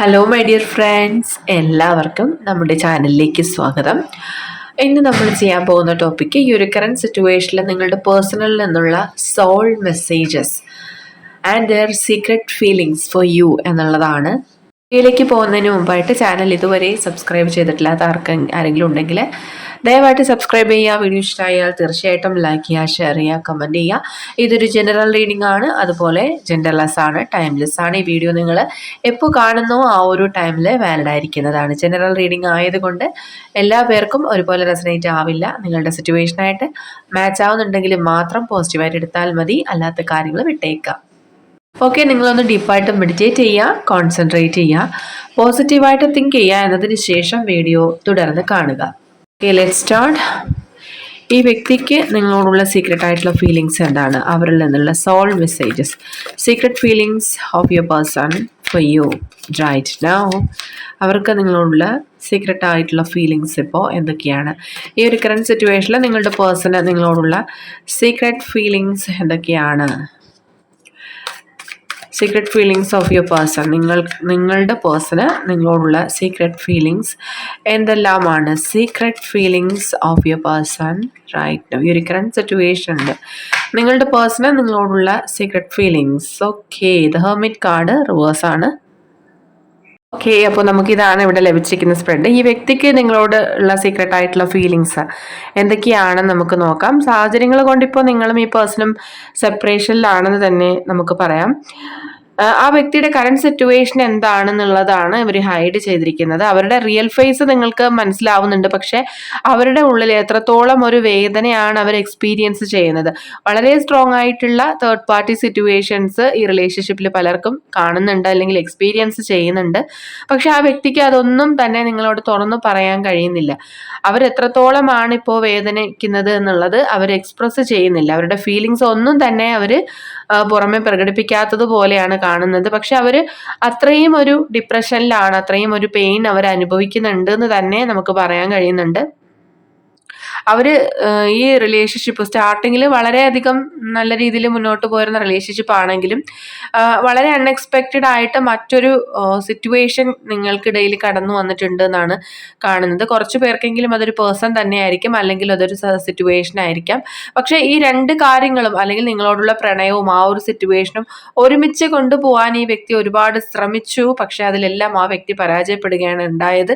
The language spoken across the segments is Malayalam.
ഹലോ മൈ ഡിയർ ഫ്രണ്ട്സ് എല്ലാവർക്കും നമ്മുടെ ചാനലിലേക്ക് സ്വാഗതം. ഇന്ന് നമ്മൾ ചെയ്യാൻ പോകുന്ന ടോപ്പിക്ക് ഈ ഒരു കറണ്ട് സിറ്റുവേഷനിൽ നിങ്ങളുടെ പേഴ്സണലിൽ നിന്നുള്ള soul messages and their secret feelings for you എന്നുള്ളതാണ്. ഇതിലേക്ക് പോകുന്നതിന് മുമ്പായിട്ട് ചാനൽ ഇതുവരെ സബ്സ്ക്രൈബ് ചെയ്തിട്ടില്ലാത്ത ആർക്കും ആരെങ്കിലും ഉണ്ടെങ്കിൽ ദയവായിട്ട് സബ്സ്ക്രൈബ് ചെയ്യുക. വീഡിയോ ഇഷ്ടമായാൽ തീർച്ചയായിട്ടും ലൈക്ക് ചെയ്യുക ഷെയർ ചെയ്യുക കമന്റ് ചെയ്യുക. ഇതൊരു ജനറൽ റീഡിംഗ് ആണ്. അതുപോലെ ജെൻഡർലെസ് ആണ് ടൈംലെസ് ആണ്. ഈ വീഡിയോ നിങ്ങൾ എപ്പോൾ കാണുന്നോ ആ ഒരു ടൈമിൽ വാലിഡ് ആയിരിക്കുന്നതാണ്. ജനറൽ റീഡിംഗ് ആയതുകൊണ്ട് എല്ലാ പേർക്കും ഒരുപോലെ റെസനേറ്റ് ആവില്ല. നിങ്ങളുടെ സിറ്റുവേഷനായിട്ട് മാച്ച് ആവുന്നുണ്ടെങ്കിൽ മാത്രം പോസിറ്റീവായിട്ട് എടുത്താൽ മതി. അല്ലാത്ത കാര്യങ്ങൾ വിട്ടേക്കാം ഓക്കെ നിങ്ങളൊന്ന് ഡീപ്പായിട്ട് മെഡിറ്റേറ്റ് ചെയ്യുക കോൺസെൻട്രേറ്റ് ചെയ്യുക. പോസിറ്റീവായിട്ട് തിങ്ക് ചെയ്യുക എന്നതിന് ശേഷം വീഡിയോ തുടർന്ന് കാണുക. ഓക്കെ ലെറ്റ് സ്റ്റാർട്ട് ഈ വ്യക്തിക്ക് നിങ്ങളോടുള്ള സീക്രട്ട് ആയിട്ടുള്ള ഫീലിങ്സ് എന്താണ്? അവരിൽ നിന്നുള്ള soul messages secret feelings of your person for you right now അവർക്ക് നിങ്ങളോടുള്ള സീക്രട്ട് ആയിട്ടുള്ള ഫീലിങ്സ് ഇപ്പോൾ എന്തൊക്കെയാണ്? ഈ ഒരു കറണ്ട് സിറ്റുവേഷനിൽ നിങ്ങളുടെ പേഴ്സണ് നിങ്ങളോടുള്ള സീക്രട്ട് ഫീലിങ്സ് എന്തൊക്കെയാണ്? Secret feelings of your person നിങ്ങൾ നിങ്ങളുടെ പേഴ്സണ് നിങ്ങളോടുള്ള സീക്രട്ട് ഫീലിങ്സ് എന്തെല്ലാമാണ്? Secret feelings of your person right ഈ ഒരു കറണ്ട് സിറ്റുവേഷൻ ഉണ്ട്. നിങ്ങളുടെ പേഴ്സണ് നിങ്ങളോടുള്ള secret feelings okay the hermit card റിവേഴ്സാണ് okay അപ്പോൾ നമുക്കിതാണ് ഇവിടെ ലഭിച്ചിരിക്കുന്ന സ്പ്രെഡ് ഈ വ്യക്തിക്ക് നിങ്ങളോട് ഉള്ള സീക്രട്ട് ആയിട്ടുള്ള ഫീലിങ്സ് എന്തൊക്കെയാണെന്ന് നമുക്ക് നോക്കാം. സാഹചര്യങ്ങൾ കൊണ്ടിപ്പോൾ നിങ്ങളും ഈ പേഴ്സണും സെപ്പറേഷനിലാണെന്ന് തന്നെ നമുക്ക് പറയാം. ആ വ്യക്തിയുടെ കറണ്ട് സിറ്റുവേഷൻ എന്താണെന്നുള്ളതാണ് ഇവർ ഹൈഡ് ചെയ്തിരിക്കുന്നത്. അവരുടെ റിയൽ ഫേസ് നിങ്ങൾക്ക് മനസ്സിലാവുന്നുണ്ട്. പക്ഷെ അവരുടെ ഉള്ളിൽ എത്രത്തോളം ഒരു വേദനയാണ് അവർ എക്സ്പീരിയൻസ് ചെയ്യുന്നത്. വളരെ സ്ട്രോങ് ആയിട്ടുള്ള തേർഡ് പാർട്ടി സിറ്റുവേഷൻസ് ഈ റിലേഷൻഷിപ്പിൽ പലർക്കും കാണുന്നുണ്ട് അല്ലെങ്കിൽ എക്സ്പീരിയൻസ് ചെയ്യുന്നുണ്ട്. പക്ഷെ ആ വ്യക്തിക്ക് അതൊന്നും തന്നെ നിങ്ങളോട് തുറന്നു പറയാൻ കഴിയുന്നില്ല. അവർ എത്രത്തോളമാണ് ഇപ്പോൾ വേദനിക്കുന്നത് എന്നുള്ളത് അവർ എക്സ്പ്രസ് ചെയ്യുന്നില്ല. അവരുടെ ഫീലിങ്സ് ഒന്നും തന്നെ അവർ പുറമെ പ്രകടിപ്പിക്കാത്തത് പോലെയാണ് കാണുന്നത്. പക്ഷെ അവർ അത്രയും ഒരു ഡിപ്രഷനിലാണ് അത്രയും ഒരു പെയിൻ അവർ അനുഭവിക്കുന്നുണ്ട് എന്ന് തന്നെ നമുക്ക് പറയാൻ കഴിയുന്നുണ്ട്. അവർ ഈ റിലേഷൻഷിപ്പ് സ്റ്റാർട്ടിങ്ങിൽ വളരെയധികം നല്ല രീതിയിൽ മുന്നോട്ട് പോയിരുന്ന റിലേഷൻഷിപ്പ് ആണെങ്കിലും വളരെ അൺഎക്സ്പെക്റ്റഡ് ആയിട്ട് മറ്റൊരു സിറ്റുവേഷൻ നിങ്ങൾക്കിടയിൽ കടന്നു വന്നിട്ടുണ്ട് എന്നാണ് കാണുന്നത്. കുറച്ച് പേർക്കെങ്കിലും അതൊരു പേഴ്സൺ തന്നെയായിരിക്കും അല്ലെങ്കിൽ അതൊരു സിറ്റുവേഷൻ ആയിരിക്കാം. പക്ഷേ ഈ രണ്ട് കാര്യങ്ങളും അല്ലെങ്കിൽ നിങ്ങളോടുള്ള പ്രണയവും ആ ഒരു സിറ്റുവേഷനും ഒരുമിച്ച് കൊണ്ടുപോകാൻ ഈ വ്യക്തി ഒരുപാട് ശ്രമിച്ചു. പക്ഷെ അതിലെല്ലാം ആ വ്യക്തി പരാജയപ്പെടുകയാണ് ഉണ്ടായത്.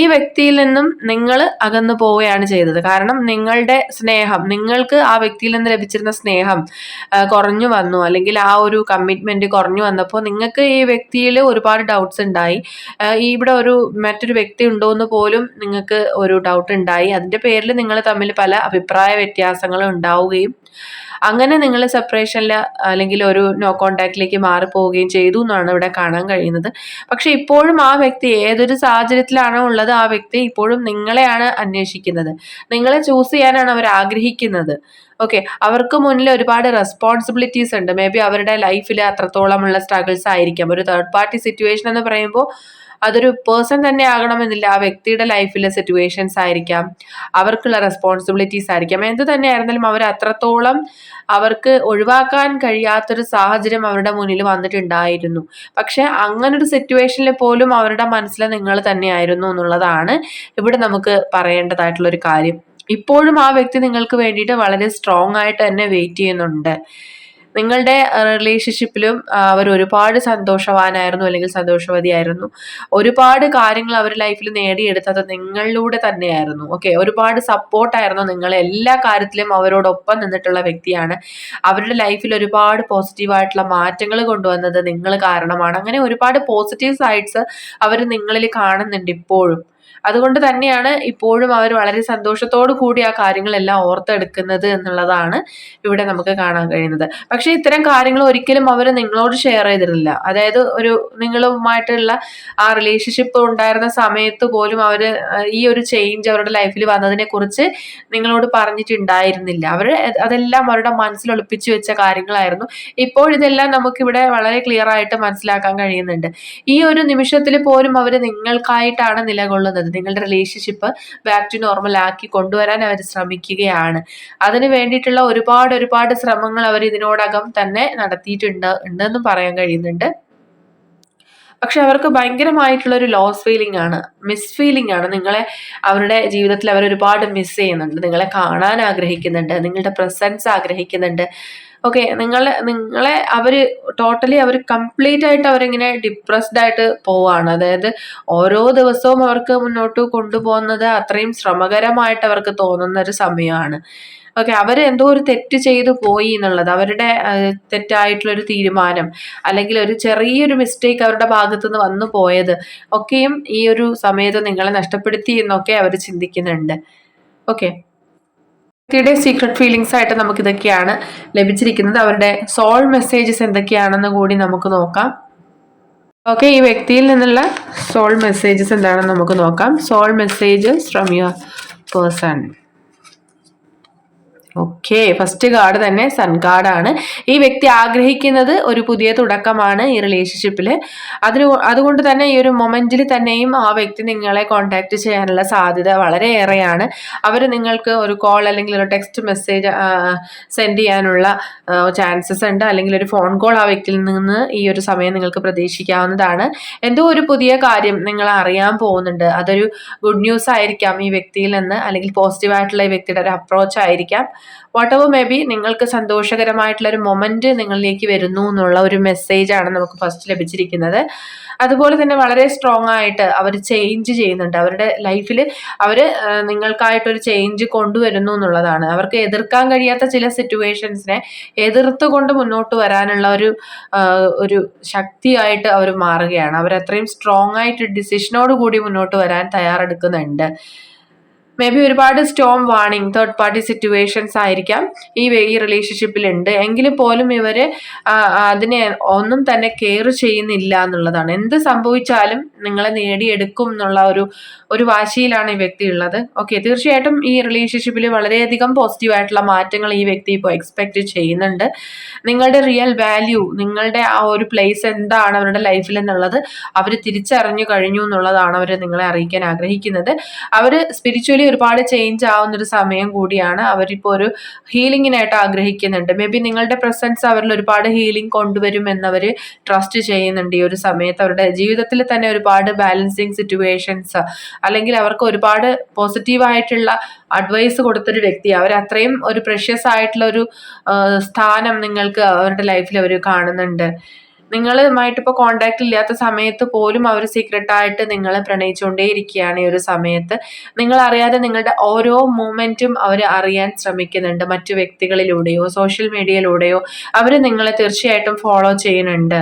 ഈ വ്യക്തിയിൽ നിന്നും നിങ്ങൾ അകന്നു പോവുകയാണ് ചെയ്തത്. കാരണം കാരണം നിങ്ങളുടെ സ്നേഹം നിങ്ങൾക്ക് ആ വ്യക്തിയിൽ നിന്ന് ലഭിച്ചിരുന്ന സ്നേഹം കുറഞ്ഞു വന്നു. അല്ലെങ്കിൽ ആ ഒരു കമ്മിറ്റ്മെന്റ് കുറഞ്ഞു വന്നപ്പോൾ നിങ്ങൾക്ക് ഈ വ്യക്തിയിൽ ഒരുപാട് ഡൗട്ട്സ് ഉണ്ടായി. ഇവിടെ ഒരു മറ്റൊരു വ്യക്തി ഉണ്ടോ എന്ന് പോലും നിങ്ങൾക്ക് ഒരു ഡൗട്ട് ഉണ്ടായി. അതിന്റെ പേരിൽ നിങ്ങൾ തമ്മിൽ പല അഭിപ്രായ വ്യത്യാസങ്ങളും ഉണ്ടാവുകയും അങ്ങനെ നിങ്ങൾ സെപ്പറേഷനിൽ അല്ലെങ്കിൽ ഒരു നോ കോണ്ടാക്റ്റിലേക്ക് മാറിപ്പോവുകയും ചെയ്തു എന്നാണ് ഇവിടെ കാണാൻ കഴിയുന്നത്. പക്ഷെ ഇപ്പോഴും ആ വ്യക്തി ഏതൊരു സാഹചര്യത്തിലാണോ ഉള്ളത് ആ വ്യക്തി ഇപ്പോഴും നിങ്ങളെയാണ് അന്വേഷിക്കുന്നത്. നിങ്ങളെ ചൂസ് ചെയ്യാനാണ് അവർ ആഗ്രഹിക്കുന്നത്. ഓക്കെ അവർക്ക് മുന്നിൽ ഒരുപാട് റെസ്പോൺസിബിലിറ്റീസ് ഉണ്ട്. മേ ബി അവരുടെ ലൈഫിൽ അത്രത്തോളമുള്ള സ്ട്രഗിൾസ് ആയിരിക്കാം. ഒരു തേർഡ് പാർട്ടി സിറ്റുവേഷൻ എന്ന് പറയുമ്പോൾ അതൊരു പേഴ്സൺ തന്നെ ആകണമെന്നില്ല. ആ വ്യക്തിയുടെ ലൈഫിലെ സിറ്റുവേഷൻസ് ആയിരിക്കാം. അവർക്കുള്ള റെസ്പോൺസിബിലിറ്റീസ് ആയിരിക്കാം. എന്ത് തന്നെ ആയിരുന്നാലും അവർ അത്രത്തോളം അവർക്ക് ഒഴിവാക്കാൻ കഴിയാത്തൊരു സാഹചര്യം അവരുടെ മുന്നിൽ വന്നിട്ടുണ്ടായിരുന്നു. പക്ഷെ അങ്ങനൊരു സിറ്റുവേഷനിൽ പോലും അവരുടെ മനസ്സിൽ നിങ്ങൾ തന്നെയായിരുന്നു എന്നുള്ളതാണ് ഇവിടെ നമുക്ക് പറയേണ്ടതായിട്ടുള്ള ഒരു കാര്യം. ഇപ്പോഴും ആ വ്യക്തി നിങ്ങൾക്ക് വേണ്ടിയിട്ട് വളരെ സ്ട്രോങ് ആയിട്ട് തന്നെ വെയിറ്റ് ചെയ്യുന്നുണ്ട്. നിങ്ങളുടെ റിലേഷൻഷിപ്പിലും അവർ ഒരുപാട് സന്തോഷവാനായിരുന്നു അല്ലെങ്കിൽ സന്തോഷവതിയായിരുന്നു. ഒരുപാട് കാര്യങ്ങൾ അവർ ലൈഫിൽ നേടിയെടുത്തത് നിങ്ങളിലൂടെ തന്നെയായിരുന്നു. ഓക്കെ ഒരുപാട് സപ്പോർട്ടായിരുന്നു നിങ്ങൾ എല്ലാ കാര്യത്തിലും അവരോടൊപ്പം നിന്നിട്ടുള്ള വ്യക്തിയാണ്. അവരുടെ ലൈഫിൽ ഒരുപാട് പോസിറ്റീവായിട്ടുള്ള മാറ്റങ്ങൾ കൊണ്ടുവന്നത് നിങ്ങൾ കാരണമാണ്. അങ്ങനെ ഒരുപാട് പോസിറ്റീവ് സൈഡ്സ് അവർ നിങ്ങളിൽ കാണുന്നുണ്ട് ഇപ്പോഴും. അതുകൊണ്ട് തന്നെയാണ് ഇപ്പോഴും അവർ വളരെ സന്തോഷത്തോടു കൂടി ആ കാര്യങ്ങളെല്ലാം ഓർത്തെടുക്കുന്നത് എന്നുള്ളതാണ് ഇവിടെ നമുക്ക് കാണാൻ കഴിയുന്നത്. പക്ഷേ ഇത്തരം കാര്യങ്ങൾ ഒരിക്കലും അവർ നിങ്ങളോട് ഷെയർ ചെയ്തിരുന്നില്ല. അതായത് ഒരു നിങ്ങളുമായിട്ടുള്ള ആ റിലേഷൻഷിപ്പ് ഉണ്ടായിരുന്ന സമയത്ത് പോലും അവർ ഈ ഒരു ചേഞ്ച് അവരുടെ ലൈഫിൽ വന്നതിനെ കുറിച്ച് നിങ്ങളോട് പറഞ്ഞിട്ടുണ്ടായിരുന്നില്ല. അവർ അതെല്ലാം അവരുടെ മനസ്സിൽ ഒളിപ്പിച്ചു വെച്ച കാര്യങ്ങളായിരുന്നു. ഇപ്പോൾ ഇതെല്ലാം നമുക്കിവിടെ വളരെ ക്ലിയർ ആയിട്ട് മനസ്സിലാക്കാൻ കഴിയുന്നുണ്ട്. ഈ ഒരു നിമിഷത്തിൽ പോലും അവർ നിങ്ങൾക്കായിട്ടാണ് നിലകൊള്ളുന്നത്. നിങ്ങളുടെ റിലേഷൻഷിപ്പ് ബാക്ക് ടു നോർമൽ ആക്കി കൊണ്ടുവരാൻ അവർ ശ്രമിക്കുകയാണ്. അതിന് വേണ്ടിയിട്ടുള്ള ഒരുപാട് ഒരുപാട് ശ്രമങ്ങൾ അവർ ഇതിനോടകം തന്നെ നടത്തിയിട്ടുണ്ട് ഉണ്ടെന്നും പറയാൻ കഴിയുന്നുണ്ട്. പക്ഷെ അവർക്ക് ഭയങ്കരമായിട്ടുള്ള ഒരു ലോസ് ഫീലിംഗ് ആണ് മിസ് ഫീലിംഗ് ആണ്. നിങ്ങളെ അവരുടെ ജീവിതത്തിൽ അവർ ഒരുപാട് മിസ് ചെയ്യുന്നുണ്ട്. നിങ്ങളെ കാണാൻ ആഗ്രഹിക്കുന്നുണ്ട്. നിങ്ങളുടെ പ്രസൻസ് ആഗ്രഹിക്കുന്നുണ്ട്. ഓക്കെ നിങ്ങളെ നിങ്ങളെ അവർ ടോട്ടലി അവർ കംപ്ലീറ്റ് ആയിട്ട് അവരിങ്ങനെ ഡിപ്രസ്ഡ് ആയിട്ട് പോവാണ്. അതായത് ഓരോ ദിവസവും അവർക്ക് മുന്നോട്ട് കൊണ്ടുപോകുന്നത് അത്രയും ശ്രമകരമായിട്ട് അവർക്ക് തോന്നുന്ന ഒരു സമയമാണ്. ഓക്കെ അവർ എന്തോ ഒരു തെറ്റ് ചെയ്തു പോയി എന്നുള്ളത് അവരുടെ തെറ്റായിട്ടുള്ള ഒരു തീരുമാനം അല്ലെങ്കിൽ ഒരു ചെറിയൊരു മിസ്റ്റേക്ക് അവരുടെ ഭാഗത്തു നിന്ന് വന്നു പോയത് ഒക്കെയും ഈ ഒരു സമയത്ത് നിങ്ങളെ നഷ്ടപ്പെടുത്തി എന്നൊക്കെ അവർ ചിന്തിക്കുന്നുണ്ട്. ഓക്കെ വ്യക്തിയുടെ സീക്രട്ട് ഫീലിങ്സ് ആയിട്ട് നമുക്ക് ഇതൊക്കെയാണ് ലഭിച്ചിരിക്കുന്നത്. അവരുടെ സോൾ മെസ്സേജസ് എന്തൊക്കെയാണെന്ന് കൂടി നമുക്ക് നോക്കാം. ഓക്കെ ഈ വ്യക്തിയിൽ നിന്നുള്ള സോൾ മെസ്സേജസ് എന്താണെന്ന് നമുക്ക് നോക്കാം. Soul messages from your person okay first card തന്നെ സൺ കാർഡാണ് ഈ വ്യക്തി ആഗ്രഹിക്കുന്നത് ഒരു പുതിയ തുടക്കമാണ് ഈ റിലേഷൻഷിപ്പിൽ അതിന് അതുകൊണ്ട് തന്നെ ഈ ഒരു മൊമെന്റിൽ തന്നെയും ആ വ്യക്തി നിങ്ങളെ കോൺടാക്ട് ചെയ്യാനുള്ള സാധ്യത വളരെയേറെയാണ്. അവർ നിങ്ങൾക്ക് ഒരു കോൾ അല്ലെങ്കിൽ ഒരു ടെക്സ്റ്റ് മെസ്സേജ് സെൻഡ് ചെയ്യാനുള്ള ചാൻസസ് ഉണ്ട്. അല്ലെങ്കിൽ ഒരു ഫോൺ കോൾ ആ വ്യക്തിയിൽ നിന്ന് ഈ ഒരു സമയം നിങ്ങൾക്ക് പ്രതീക്ഷിക്കാവുന്നതാണ്. എന്തോ ഒരു പുതിയ കാര്യം നിങ്ങൾ അറിയാൻ പോകുന്നുണ്ട്. അതൊരു ഗുഡ് ന്യൂസ് ആയിരിക്കാം ഈ വ്യക്തിയിൽ നിന്ന്. അല്ലെങ്കിൽ പോസിറ്റീവായിട്ടുള്ള ഈ വ്യക്തിയുടെ ഒരു അപ്രോച്ച് ആയിരിക്കാം. വാട്ട് എവർ മേ ബി നിങ്ങൾക്ക് സന്തോഷകരമായിട്ടുള്ള ഒരു മൊമെന്റ് നിങ്ങളിലേക്ക് വരുന്നു എന്നുള്ള ഒരു മെസ്സേജ് ആണ് നമുക്ക് ഫസ്റ്റ് ലഭിച്ചിരിക്കുന്നത്. അതുപോലെ തന്നെ വളരെ സ്ട്രോങ് ആയിട്ട് അവർ ചേഞ്ച് ചെയ്യുന്നുണ്ട്. അവരുടെ ലൈഫിൽ അവർ നിങ്ങൾക്കായിട്ടൊരു ചേഞ്ച് കൊണ്ടുവരുന്നു എന്നുള്ളതാണ്. അവർക്ക് എതിർക്കാൻ കഴിയാത്ത ചില സിറ്റുവേഷൻസിനെ എതിർത്തുകൊണ്ട് മുന്നോട്ട് വരാനുള്ള ഒരു ഒരു ശക്തിയായിട്ട് അവർ മാറുകയാണ്. അവർ അത്രയും സ്ട്രോങ് ആയിട്ട് ഡിസിഷനോട് കൂടി മുന്നോട്ട് വരാൻ തയ്യാറെടുക്കുന്നുണ്ട്. മേ ബി ഒരുപാട് storm warning third party situations ആയിരിക്കാം ഈ ഈ റിലേഷൻഷിപ്പിൽ ഉണ്ട്. എങ്കിലും പോലും ഇവർ അതിനെ ഒന്നും തന്നെ കെയർ ചെയ്യുന്നില്ല എന്നുള്ളതാണ്. എന്ത് സംഭവിച്ചാലും നിങ്ങളെ നേടിയെടുക്കും എന്നുള്ള ഒരു ഒരു വാശിയിലാണ് ഈ വ്യക്തി ഉള്ളത്. ഓക്കെ തീർച്ചയായിട്ടും ഈ റിലേഷൻഷിപ്പിൽ വളരെയധികം പോസിറ്റീവായിട്ടുള്ള മാറ്റങ്ങൾ ഈ വ്യക്തി ഇപ്പോൾ എക്സ്പെക്റ്റ് ചെയ്യുന്നുണ്ട്. നിങ്ങളുടെ റിയൽ വാല്യൂ നിങ്ങളുടെ ആ ഒരു പ്ലേസ് എന്താണ് അവരുടെ ലൈഫിൽ എന്നുള്ളത് അവർ തിരിച്ചറിഞ്ഞു കഴിഞ്ഞു എന്നുള്ളതാണ് അവർ നിങ്ങളെ അറിയിക്കാൻ ആഗ്രഹിക്കുന്നത്. അവർ സ്പിരിച്വലി ഒരുപാട് ചേഞ്ച് ആവുന്ന ഒരു സമയം കൂടിയാണ് അവരിപ്പോൾ ഒരു ഹീലിങ്ങിനായിട്ട് ആഗ്രഹിക്കുന്നുണ്ട്. മേ ബി നിങ്ങളുടെ പ്രസൻസ് അവരിൽ ഒരുപാട് ഹീലിംഗ് കൊണ്ടുവരും എന്നവർ ട്രസ്റ്റ് ചെയ്യുന്നുണ്ട് ഈ ഒരു സമയത്ത്. അവരുടെ ജീവിതത്തിൽ തന്നെ ഒരുപാട് ബാലൻസിങ് സിറ്റുവേഷൻസ് അല്ലെങ്കിൽ അവർക്ക് ഒരുപാട് പോസിറ്റീവായിട്ടുള്ള അഡ്വൈസ് കൊടുത്തൊരു വ്യക്തി അവർ അത്രയും ഒരു പ്രഷ്യസ് ആയിട്ടുള്ള ഒരു സ്ഥാനം നിങ്ങൾക്ക് അവരുടെ ലൈഫിൽ അവർ കാണുന്നുണ്ട്. നിങ്ങളുമായിട്ട് ഇപ്പോൾ കോണ്ടാക്ട് ഇല്ലാത്ത സമയത്ത് പോലും അവർ സീക്രട്ടായിട്ട് നിങ്ങളെ പ്രണയിച്ചുകൊണ്ടേയിരിക്കുകയാണ് ഈ ഒരു സമയത്ത്. നിങ്ങൾ അറിയാതെ നിങ്ങളുടെ ഓരോ മൂമെന്റും അവർ അറിയാൻ ശ്രമിക്കുന്നുണ്ട് മറ്റു വ്യക്തികളിലൂടെയോ സോഷ്യൽ മീഡിയയിലൂടെയോ അവർ നിങ്ങളെ തീർച്ചയായിട്ടും ഫോളോ ചെയ്യുന്നുണ്ട്.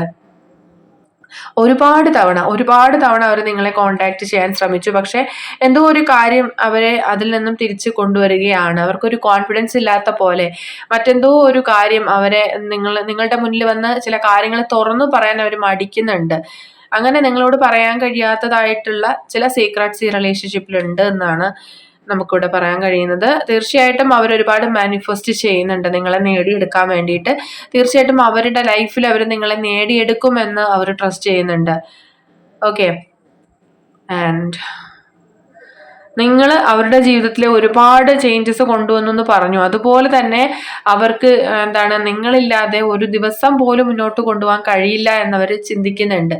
ഒരുപാട് തവണ ഒരുപാട് തവണ അവർ നിങ്ങളെ കോണ്ടാക്ട് ചെയ്യാൻ ശ്രമിച്ചു. പക്ഷേ എന്തോ ഒരു കാര്യം അവരെ അതിൽ നിന്നും തിരിച്ചു കൊണ്ടുവരികയാണ്. അവർക്കൊരു കോൺഫിഡൻസ് ഇല്ലാത്ത പോലെ. മറ്റെന്തോ ഒരു കാര്യം അവരെ നിങ്ങൾ നിങ്ങളുടെ മുന്നിൽ വന്ന് ചില കാര്യങ്ങൾ തുറന്നു പറയാൻ അവർ മടിക്കുന്നുണ്ട്. അങ്ങനെ നിങ്ങളോട് പറയാൻ കഴിയാത്തതായിട്ടുള്ള ചില സീക്രട്സ് ഈ റിലേഷൻഷിപ്പിലുണ്ട് എന്നാണ് നമുക്കിവിടെ പറയാൻ കഴിയുന്നത്. തീർച്ചയായിട്ടും അവർ ഒരുപാട് മാനിഫെസ്റ്റ് ചെയ്യുന്നുണ്ട് നിങ്ങളെ നേടിയെടുക്കാൻ വേണ്ടിയിട്ട്. തീർച്ചയായിട്ടും അവരുടെ ലൈഫിൽ അവർ നിങ്ങളെ നേടിയെടുക്കുമെന്ന് അവർ ട്രസ്റ്റ് ചെയ്യുന്നുണ്ട്. ഓക്കെ ആൻഡ് നിങ്ങൾ അവരുടെ ജീവിതത്തിൽ ഒരുപാട് ചേഞ്ചസ് കൊണ്ടുവന്നു എന്ന് പറഞ്ഞു. അതുപോലെ തന്നെ അവർക്ക് എന്താണ് നിങ്ങളില്ലാതെ ഒരു ദിവസം പോലും മുന്നോട്ട് കൊണ്ടുപോകാൻ കഴിയില്ല എന്നവർ ചിന്തിക്കുന്നുണ്ട്.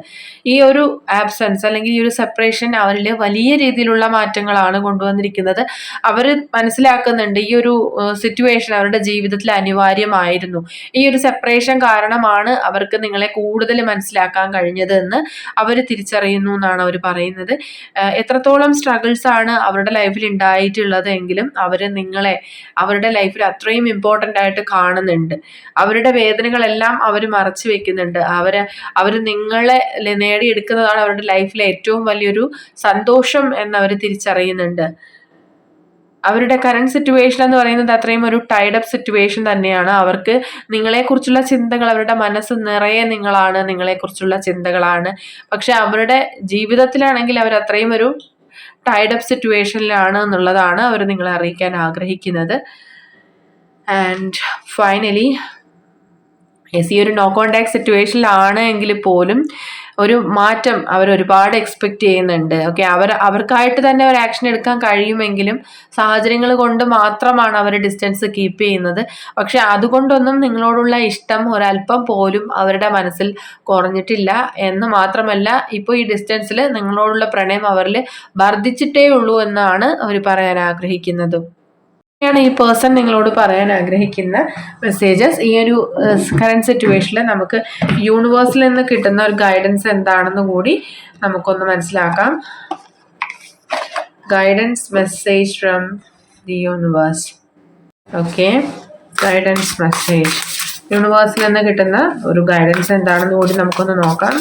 ഈ ഒരു ആബ്സെൻസ് അല്ലെങ്കിൽ ഈ ഒരു സെപ്പറേഷൻ അവരിൽ വലിയ രീതിയിലുള്ള മാറ്റങ്ങളാണ് കൊണ്ടുവന്നിരിക്കുന്നത്. അവർ മനസ്സിലാക്കുന്നുണ്ട് ഈ ഒരു സിറ്റുവേഷൻ അവരുടെ ജീവിതത്തിൽ അനിവാര്യമായിരുന്നു. ഈ ഒരു സെപ്പറേഷൻ കാരണമാണ് അവർക്ക് നിങ്ങളെ കൂടുതൽ മനസ്സിലാക്കാൻ കഴിഞ്ഞത് എന്ന് അവർ തിരിച്ചറിയുന്നു എന്നാണ് അവർ പറയുന്നത്. എത്രത്തോളം സ്ട്രഗിൾസ് ആണ് അവരുടെ ലൈഫിൽ ഉണ്ടായിട്ടുള്ളതെങ്കിലും അവർ നിങ്ങളെ അവരുടെ ലൈഫിൽ അത്രയും ഇമ്പോർട്ടന്റ് ആയിട്ട് കാണുന്നുണ്ട്. അവരുടെ വേദനകളെല്ലാം അവർ മറച്ചു വെക്കുന്നുണ്ട്. അവർ അവർ നിങ്ങളെ നേടിയെടുക്കുന്നതാണ് അവരുടെ ലൈഫിലെ ഏറ്റവും വലിയൊരു സന്തോഷം എന്നവർ തിരിച്ചറിയുന്നുണ്ട്. അവരുടെ കറണ്ട് സിറ്റുവേഷൻ എന്ന് പറയുന്നത് അത്രയും ഒരു ടൈഡപ്പ് സിറ്റുവേഷൻ തന്നെയാണ്. അവർക്ക് നിങ്ങളെക്കുറിച്ചുള്ള ചിന്തകൾ അവരുടെ മനസ്സ് നിറയെ നിങ്ങളാണ് നിങ്ങളെക്കുറിച്ചുള്ള ചിന്തകളാണ്. പക്ഷെ അവരുടെ ജീവിതത്തിലാണെങ്കിൽ അവർ അത്രയും ഒരു ടൈഡപ്പ് സിറ്റുവേഷനിലാണ് എന്നുള്ളതാണ് അവർ നിങ്ങളെ അറിയിക്കാൻ ആഗ്രഹിക്കുന്നത്. ആൻഡ് ഫൈനലി യെസ് ഈ ഒരു നോ കോണ്ടാക്ട് സിറ്റുവേഷനിലാണ് എങ്കിൽ പോലും ഒരു മാറ്റം അവർ ഒരുപാട് എക്സ്പെക്റ്റ് ചെയ്യുന്നുണ്ട്. ഓക്കെ അവർ അവർക്കായിട്ട് തന്നെ ഒരു ആക്ഷൻ എടുക്കാൻ കഴിയുമെങ്കിലും സാഹചര്യങ്ങൾ കൊണ്ട് മാത്രമാണ് അവർ ഡിസ്റ്റൻസ് കീപ്പ് ചെയ്യുന്നത്. പക്ഷെ അതുകൊണ്ടൊന്നും നിങ്ങളോടുള്ള ഇഷ്ടം ഒരല്പം പോലും അവരുടെ മനസ്സിൽ കുറഞ്ഞിട്ടില്ല. എന്ന് മാത്രമല്ല ഇപ്പോൾ ഈ ഡിസ്റ്റൻസിൽ നിങ്ങളോടുള്ള പ്രണയം അവരിൽ വർദ്ധിച്ചിട്ടേ ഉള്ളൂ എന്നാണ് അവർ പറയാൻ ആഗ്രഹിക്കുന്നത്. ാണ് ഈ പേഴ്സൺ നിങ്ങളോട് പറയാൻ ആഗ്രഹിക്കുന്ന മെസ്സേജസ് ഈ ഒരു കറണ്ട് സിറ്റുവേഷനിൽ നമുക്ക് യൂണിവേഴ്സിൽ നിന്ന് കിട്ടുന്ന ഒരു ഗൈഡൻസ് എന്താണെന്ന് കൂടി നമുക്കൊന്ന് മനസ്സിലാക്കാം. Guidance message from the universe okay guidance message യൂണിവേഴ്സിൽ നിന്ന് കിട്ടുന്ന ഒരു ഗൈഡൻസ് എന്താണെന്ന് കൂടി നമുക്കൊന്ന് നോക്കാം.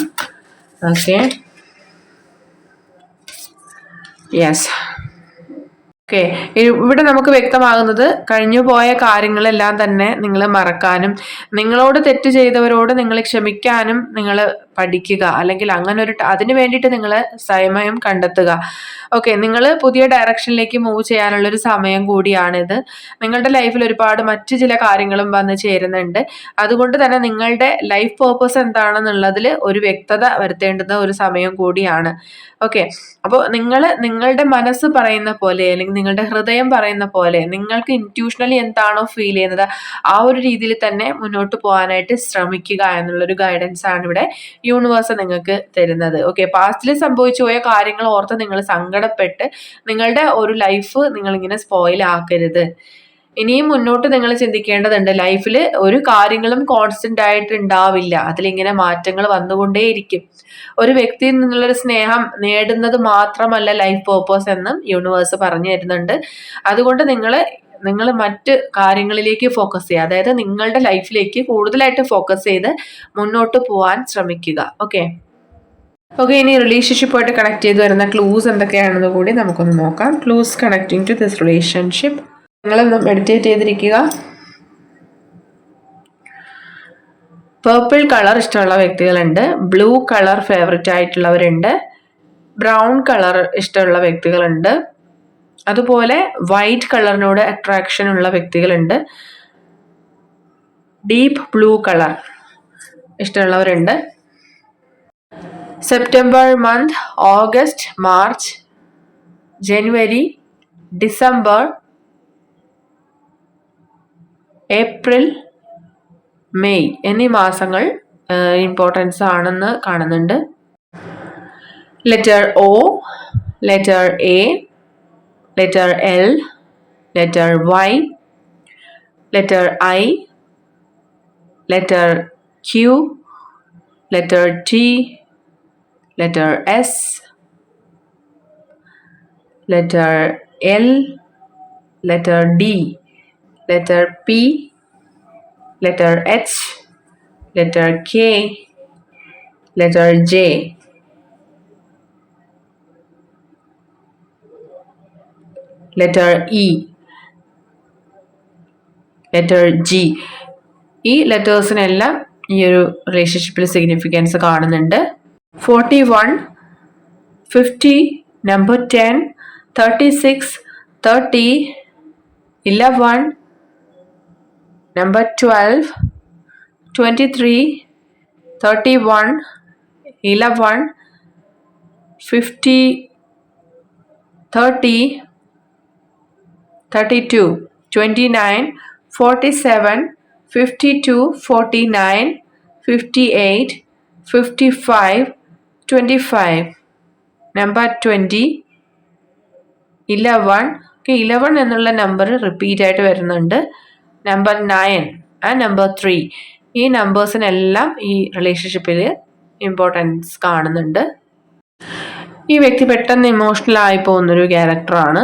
ഓക്കെ യെസ് ഓക്കെ ഇവിടെ നമുക്ക് വ്യക്തമാകുന്നത് കഴിഞ്ഞു പോയ കാര്യങ്ങളെല്ലാം തന്നെ നിങ്ങൾ മറക്കാനും നിങ്ങളോട് തെറ്റ് ചെയ്തവരോട് നിങ്ങൾ ക്ഷമിക്കാനും നിങ്ങൾ പഠിക്കുക അല്ലെങ്കിൽ അങ്ങനെ ഒരു അതിന് വേണ്ടിയിട്ട് നിങ്ങൾ സമയം കണ്ടെത്തുക. ഓക്കെ നിങ്ങൾ പുതിയ ഡയറക്ഷനിലേക്ക് മൂവ് ചെയ്യാനുള്ള ഒരു സമയം കൂടിയാണിത്. നിങ്ങളുടെ ലൈഫിൽ ഒരുപാട് മറ്റു ചില കാര്യങ്ങളും വന്ന് ചേരുന്നുണ്ട്. അതുകൊണ്ട് തന്നെ നിങ്ങളുടെ ലൈഫ് പേർപ്പസ് എന്താണെന്നുള്ളതിൽ ഒരു വ്യക്തത വരുത്തേണ്ടുന്ന ഒരു സമയം കൂടിയാണ്. ഓക്കെ അപ്പോൾ നിങ്ങൾ നിങ്ങളുടെ മനസ്സ് പറയുന്ന പോലെ അല്ലെങ്കിൽ നിങ്ങളുടെ ഹൃദയം പറയുന്ന പോലെ നിങ്ങൾക്ക് ഇന്റ്യൂഷണലി എന്താണോ ഫീൽ ചെയ്യുന്നത് ആ ഒരു രീതിയിൽ തന്നെ മുന്നോട്ട് പോകാനായിട്ട് ശ്രമിക്കുക എന്നുള്ളൊരു ഗൈഡൻസ് ആണ് ഇവിടെ യൂണിവേഴ്സ് നിങ്ങൾക്ക് തരുന്നത്. ഓക്കെ പാസ്റ്റിൽ സംഭവിച്ചു പോയ കാര്യങ്ങൾ ഓർത്ത് നിങ്ങൾ സങ്കടപ്പെട്ട് നിങ്ങളുടെ ഒരു ലൈഫ് നിങ്ങളിങ്ങനെ സ്പോയിൽ ആക്കരുത്. ഇനിയും മുന്നോട്ട് നിങ്ങൾ ചിന്തിക്കേണ്ടതുണ്ട്. ലൈഫിൽ ഒരു കാര്യങ്ങളും കോൺസ്റ്റന്റ് ആയിട്ട് ഉണ്ടാവില്ല. അതിലിങ്ങനെ മാറ്റങ്ങൾ വന്നുകൊണ്ടേയിരിക്കും. ഒരു വ്യക്തിയിൽ നിന്നുള്ളൊരു സ്നേഹം നേടുന്നത് മാത്രമല്ല ലൈഫ് പേർപ്പസ് എന്നും യൂണിവേഴ്സ് പറഞ്ഞു തരുന്നുണ്ട്. അതുകൊണ്ട് നിങ്ങൾ നിങ്ങൾ മറ്റ് കാര്യങ്ങളിലേക്ക് ഫോക്കസ് ചെയ്യുക. അതായത് നിങ്ങളുടെ ലൈഫിലേക്ക് കൂടുതലായിട്ട് ഫോക്കസ് ചെയ്ത് മുന്നോട്ട് പോകാൻ ശ്രമിക്കുക. ഓക്കെ ഓക്കെ ഇനി റിലേഷൻഷിപ്പായിട്ട് കണക്ട് ചെയ്ത് വരുന്ന ക്ലൂസ് എന്തൊക്കെയാണെന്ന് കൂടി നമുക്കൊന്ന് നോക്കാം. Clues connecting to this relationship നിങ്ങളൊന്ന് മെഡിറ്റേറ്റ് ചെയ്തിരിക്കുക? പേർപ്പിൾ കളർ ഇഷ്ടമുള്ള വ്യക്തികളുണ്ട്. ബ്ലൂ കളർ ഫേവററ്റ് ആയിട്ടുള്ളവരുണ്ട്. ബ്രൗൺ കളർ ഇഷ്ടമുള്ള വ്യക്തികളുണ്ട്. അതുപോലെ വൈറ്റ് കളറിനോട് അട്രാക്ഷൻ ഉള്ള വ്യക്തികളുണ്ട്. Deep blue colour ഇഷ്ടമുള്ളവരുണ്ട്. September month August March January December April May എന്നീ മാസങ്ങൾ ഇമ്പോർട്ടൻസ് ആണെന്ന് കാണുന്നുണ്ട്. Letter O letter A letter L letter Y letter I letter Q letter T letter S letter L letter D letter P, letter H, letter K, letter J. Letter E, letter G. ഈ ലെറ്റേഴ്സിനെല്ലാം ഈ ഒരു റിലേഷൻഷിപ്പിൽ സിഗ്നിഫിക്കൻസ് കാണുന്നുണ്ട് forty one fifty number ten thirty six thirty eleven number 12 23 31 11 50 30 32 29 47 52 49 58 55 25 number 20 eleven eleven എന്നുള്ള നമ്പർ റിപ്പീറ്റ് ആയിട്ട് വരുന്നുണ്ട്. Number nine and number three ഈ നമ്പേഴ്സിനെല്ലാം ഈ റിലേഷൻഷിപ്പിൽ ഇമ്പോർട്ടൻസ് കാണുന്നുണ്ട്. ഈ വ്യക്തി പെട്ടെന്ന് ഇമോഷണൽ ആയി പോകുന്നൊരു ക്യാരക്ടറാണ്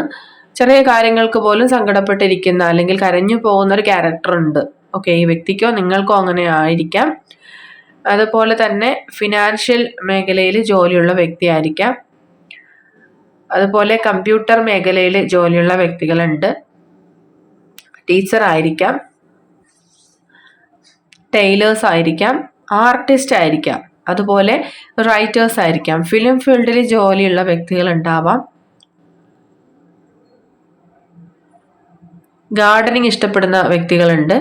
ചെറിയ കാര്യങ്ങൾക്ക് പോലും സങ്കടപ്പെട്ടിരിക്കുന്ന അല്ലെങ്കിൽ കരഞ്ഞു പോകുന്ന ഒരു ക്യാരക്ടർ ഉണ്ട്. ഓക്കെ ഈ വ്യക്തിക്കോ നിങ്ങൾക്കോ അങ്ങനെ ആയിരിക്കാം. അതുപോലെ തന്നെ ഫിനാൻഷ്യൽ മേഖലയിൽ ജോലിയുള്ള വ്യക്തിയായിരിക്കാം. അതുപോലെ കമ്പ്യൂട്ടർ മേഖലയിൽ ജോലിയുള്ള വ്യക്തികളുണ്ട്. ടീച്ചർ ആയിരിക്കാം ടൈലേഴ്സ് ആയിരിക്കാം ആർട്ടിസ്റ്റ് ആയിരിക്കാം അതുപോലെ റൈറ്റേഴ്സ് ആയിരിക്കാം ഫിലിം ഫീൽഡിൽ ജോലിയുള്ള വ്യക്തികൾ ഉണ്ടാവാം ഗാർഡനിങ് ഇഷ്ടപ്പെടുന്ന വ്യക്തികളുണ്ട്.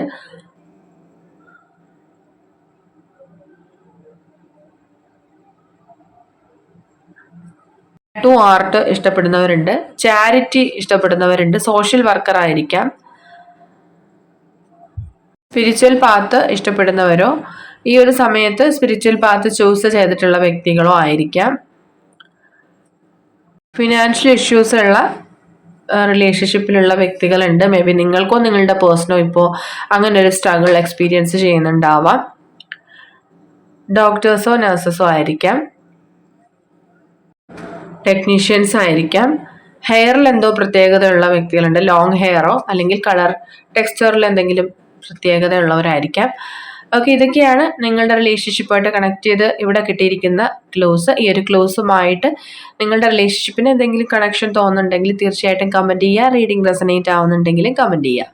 ടാറ്റു ആർട്ട് ഇഷ്ടപ്പെടുന്നവരുണ്ട്. ചാരിറ്റി ഇഷ്ടപ്പെടുന്നവരുണ്ട്. സോഷ്യൽ വർക്കർ ആയിരിക്കാം സ്പിരിച്വൽ പാത്ത് ഇഷ്ടപ്പെടുന്നവരോ ഈ ഒരു സമയത്ത് സ്പിരിച്വൽ പാത്ത് ചൂസ് ചെയ്തിട്ടുള്ള വ്യക്തികളോ ആയിരിക്കാം. ഫിനാൻഷ്യൽ ഇഷ്യൂസ് ഉള്ള റിലേഷൻഷിപ്പിലുള്ള വ്യക്തികളുണ്ട്. മേ ബി നിങ്ങൾക്കോ നിങ്ങളുടെ പേഴ്സണോ ഇപ്പോൾ അങ്ങനെ ഒരു സ്ട്രഗിൾ എക്സ്പീരിയൻസ് ചെയ്യുന്നുണ്ടാവാം. ഡോക്ടേഴ്സോ നഴ്സസോ ആയിരിക്കാം. ടെക്നീഷ്യൻസ് ആയിരിക്കാം. ഹെയറിൽ എന്തോ പ്രത്യേകതയുള്ള വ്യക്തികളുണ്ട്. ലോങ് ഹെയറോ അല്ലെങ്കിൽ കളർ ടെക്സ്ചറിൽ എന്തെങ്കിലും പ്രത്യേകതയുള്ളവരായിരിക്കാം. ഓക്കെ ഇതൊക്കെയാണ് നിങ്ങളുടെ റിലേഷൻഷിപ്പായിട്ട് കണക്ട് ചെയ്ത് ഇവിടെ കിട്ടിയിരിക്കുന്ന ക്ലോസ് ഈ ഒരു ക്ലോസുമായിട്ട് നിങ്ങളുടെ റിലേഷൻഷിപ്പിന് എന്തെങ്കിലും കണക്ഷൻ തോന്നുന്നുണ്ടെങ്കിൽ തീർച്ചയായിട്ടും കമന്റ് ചെയ്യുക. റീഡിംഗ് റെസനേറ്റ് ആവുന്നുണ്ടെങ്കിലും കമന്റ് ചെയ്യുക.